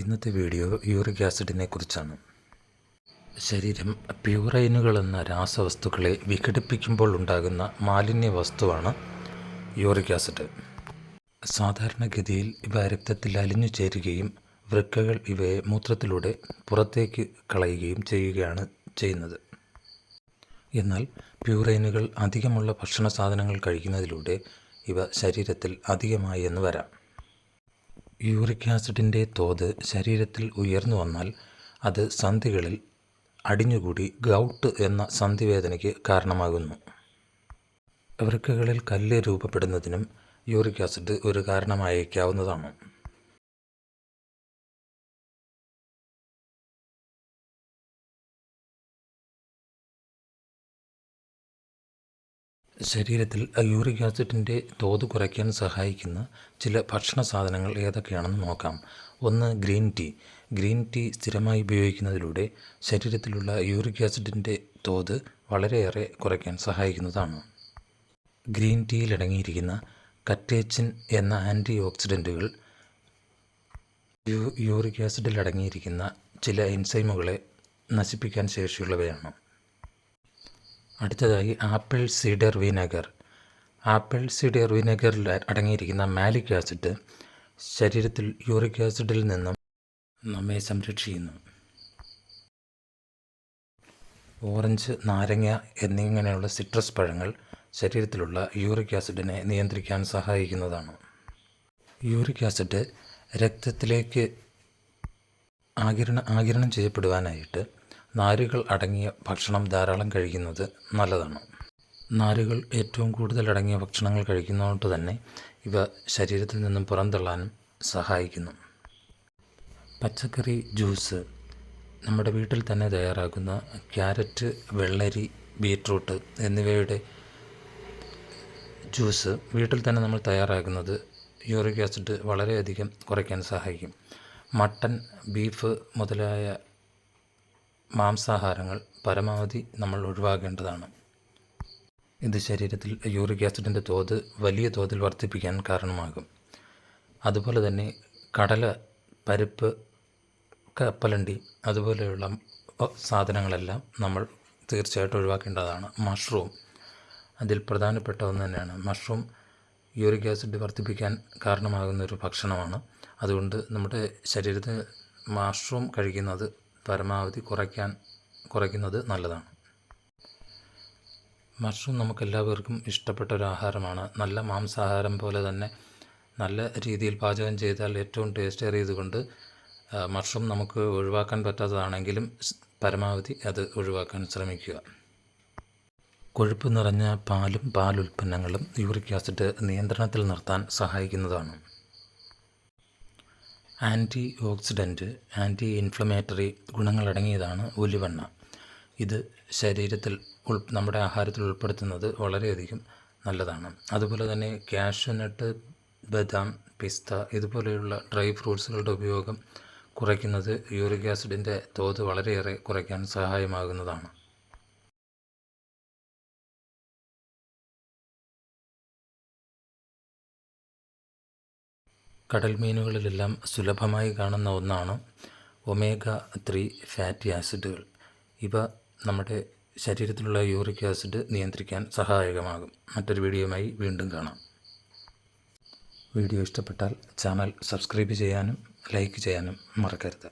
ഇന്നത്തെ video uric ആസിഡിനെ കുറിച്ചാണ് ശരീരം പ്യൂറൈനുകൾ എന്ന രാസവസ്തുക്കളെ വിഘടിപ്പിക്കുമ്പോൾ ഉണ്ടാകുന്ന മാലിന്യ വസ്തുവാണ് യൂറിക് ആസിഡ്. സാധാരണഗതിയിൽ ഇവ രക്തത്തിൽ അലിഞ്ഞു ചേരുകയും വൃക്കകൾ ഇവയെ മൂത്രത്തിലൂടെ പുറത്തേക്ക് കളയുകയും ചെയ്യുകയാണ് ചെയ്യുന്നത്. എന്നാൽ പ്യൂറൈനുകൾ അധികമുള്ള ഭക്ഷണ സാധനങ്ങൾ കഴിക്കുന്നതിലൂടെ ഇവ ശരീരത്തിൽ അധികമായി എന്ന് വരാം. യൂറിക് ആസിഡിന്റെ തോത് ശരീരത്തിൽ ഉയർന്നു വന്നാൽ അത് സന്ധികളിൽ അടിഞ്ഞുകൂടി ഗൗട്ട് എന്ന സന്ധിവേദനയ്ക്ക് കാരണമാകുന്നു. വൃക്കകളിൽ കല്ല് രൂപപ്പെടുന്നതിനും യൂറിക് ആസിഡ് ഒരു കാരണമായേക്കാവുന്നതാണ്. ശരീരത്തിൽ യൂറിക് ആസിഡിന്റെ തോത് കുറയ്ക്കാൻ സഹായിക്കുന്ന ചില ഭക്ഷണ സാധനങ്ങൾ ഏതൊക്കെയാണെന്ന് നോക്കാം. ഒന്ന് ഗ്രീൻ ടീ. ഗ്രീൻ ടീ സ്ഥിരമായി ഉപയോഗിക്കുന്നതിലൂടെ ശരീരത്തിലുള്ള യൂറിക് ആസിഡിന്റെ തോത് വളരെയേറെ കുറയ്ക്കാൻ സഹായിക്കുന്നതാണ്. ഗ്രീൻ ടീയിൽ അടങ്ങിയിരിക്കുന്ന കറ്റേച്ചിൻ എന്ന ആന്റി ഓക്സിഡന്റുകൾ യൂറിക് ആസിഡിൽ അടങ്ങിയിരിക്കുന്ന ചില എൻസൈമുകളെ നശിപ്പിക്കാൻ ശേഷിയുള്ളവയാണ്. അടുത്തതായി apple cider vinegar. Apple cider വിനെഗറിൽ അടങ്ങിയിരിക്കുന്ന മാലിക് ആസിഡ് ശരീരത്തിൽ യൂറിക് ആസിഡിൽ നിന്നും നമ്മെ സംരക്ഷിക്കുന്നു. ഓറഞ്ച് നാരങ്ങ എന്നിങ്ങനെയുള്ള സിട്രസ് പഴങ്ങൾ ശരീരത്തിലുള്ള യൂറിക് ആസിഡിനെ നിയന്ത്രിക്കാൻ സഹായിക്കുന്നതാണ്. യൂറിക് ആസിഡ് രക്തത്തിലേക്ക് ആകിരണ ആകിരണം ചെയ്യപ്പെടുവാനായിട്ട് നാരുകൾ അടങ്ങിയ ഭക്ഷണം ധാരാളം കഴിക്കുന്നത് നല്ലതാണ്. നാരുകൾ ഏറ്റവും കൂടുതൽ അടങ്ങിയ ഭക്ഷണങ്ങൾ കഴിക്കുന്നതുകൊണ്ട് തന്നെ ഇവ ശരീരത്തിൽ നിന്നും പുറന്തള്ളാനും സഹായിക്കുന്നു. പച്ചക്കറി ജ്യൂസ് നമ്മുടെ വീട്ടിൽ തന്നെ തയ്യാറാക്കുന്ന ക്യാരറ്റ് വെള്ളരി ബീട്രൂട്ട് എന്നിവയുടെ ജ്യൂസ് വീട്ടിൽ തന്നെ നമ്മൾ തയ്യാറാക്കുന്നത് യൂറിക് ആസിഡ് വളരെയധികം കുറയ്ക്കാൻ സഹായിക്കും. മട്ടൻ ബീഫ് മുതലായ മാംസാഹാരങ്ങൾ പരമാവധി നമ്മൾ ഒഴിവാക്കേണ്ടതാണ് ഇത് ശരീരത്തിൽ യൂറിക് ആസിഡിന്റെ തോത് വലിയ തോതിൽ വർദ്ധിപ്പിക്കാൻ കാരണമാകും. അതുപോലെ തന്നെ കടല പരിപ്പ് കപ്പലണ്ടി അതുപോലെയുള്ള സാധനങ്ങളെല്ലാം നമ്മൾ തീർച്ചയായിട്ടും ഒഴിവാക്കേണ്ടതാണ്. മഷ്റൂം അതിൽ പ്രധാനപ്പെട്ട ഒന്ന് തന്നെയാണ്. മഷ്റൂം യൂറിക് ആസിഡ് വർദ്ധിപ്പിക്കാൻ കാരണമാകുന്ന ഒരു ഭക്ഷണമാണ്. അതുകൊണ്ട് നമ്മുടെ ശരീരത്തിൽ മഷ്റൂം കഴിക്കുന്നത് പരമാവധി കുറയ്ക്കാൻ കുറയ്ക്കുന്നത് നല്ലതാണ്. മഷ്റൂം നമുക്കെല്ലാവർക്കും ഇഷ്ടപ്പെട്ട ഒരു ആഹാരമാണ് നല്ല മാംസാഹാരം പോലെ തന്നെ നല്ല രീതിയിൽ പാചകം ചെയ്താൽ ഏറ്റവും ടേസ്റ്റ് ഏറിയതുകൊണ്ട് മഷ്റൂം നമുക്ക് ഒഴിവാക്കാൻ പറ്റാത്തതാണെങ്കിലും പരമാവധി അത് ഒഴിവാക്കാൻ ശ്രമിക്കുക. കൊഴുപ്പ് നിറഞ്ഞ പാലും പാലുൽപ്പന്നങ്ങളും യൂറിക് ആസിഡ് നിയന്ത്രണത്തിൽ നിർത്താൻ സഹായിക്കുന്നതാണ്. ആന്റി ഓക്സിഡന്റ് ആന്റി ഇൻഫ്ലമേറ്ററി ഗുണങ്ങളടങ്ങിയതാണ് ഉലുവെണ്ണ ഇത് ശരീരത്തിൽ ഉൾ നമ്മുടെ ആഹാരത്തിൽ ഉൾപ്പെടുത്തുന്നത് വളരെയധികം നല്ലതാണ്. അതുപോലെ തന്നെ കാഷ്യൂനട്ട് ബദാം പിസ്ത ഇതുപോലെയുള്ള ഡ്രൈ ഫ്രൂട്ട്സുകളുടെ ഉപയോഗം കുറയ്ക്കുന്നത് യൂറിക് ആസിഡിന്റെ തോത് വളരെയേറെ കുറയ്ക്കാൻ സഹായമാകുന്നതാണ്. കടൽ മീനുകളിലെല്ലാം സുലഭമായി കാണുന്ന ഒന്നാണ് ഒമേഗ ത്രീ ഫാറ്റി ആസിഡുകൾ. ഇവ നമ്മുടെ ശരീരത്തിലുള്ള യൂറിക് ആസിഡ് നിയന്ത്രിക്കാൻ സഹായകമാകും. മറ്റൊരു വീഡിയോയുമായി വീണ്ടും കാണാം. വീഡിയോ ഇഷ്ടപ്പെട്ടാൽ ചാനൽ സബ്സ്ക്രൈബ് ചെയ്യാനും ലൈക്ക് ചെയ്യാനും മറക്കരുത്.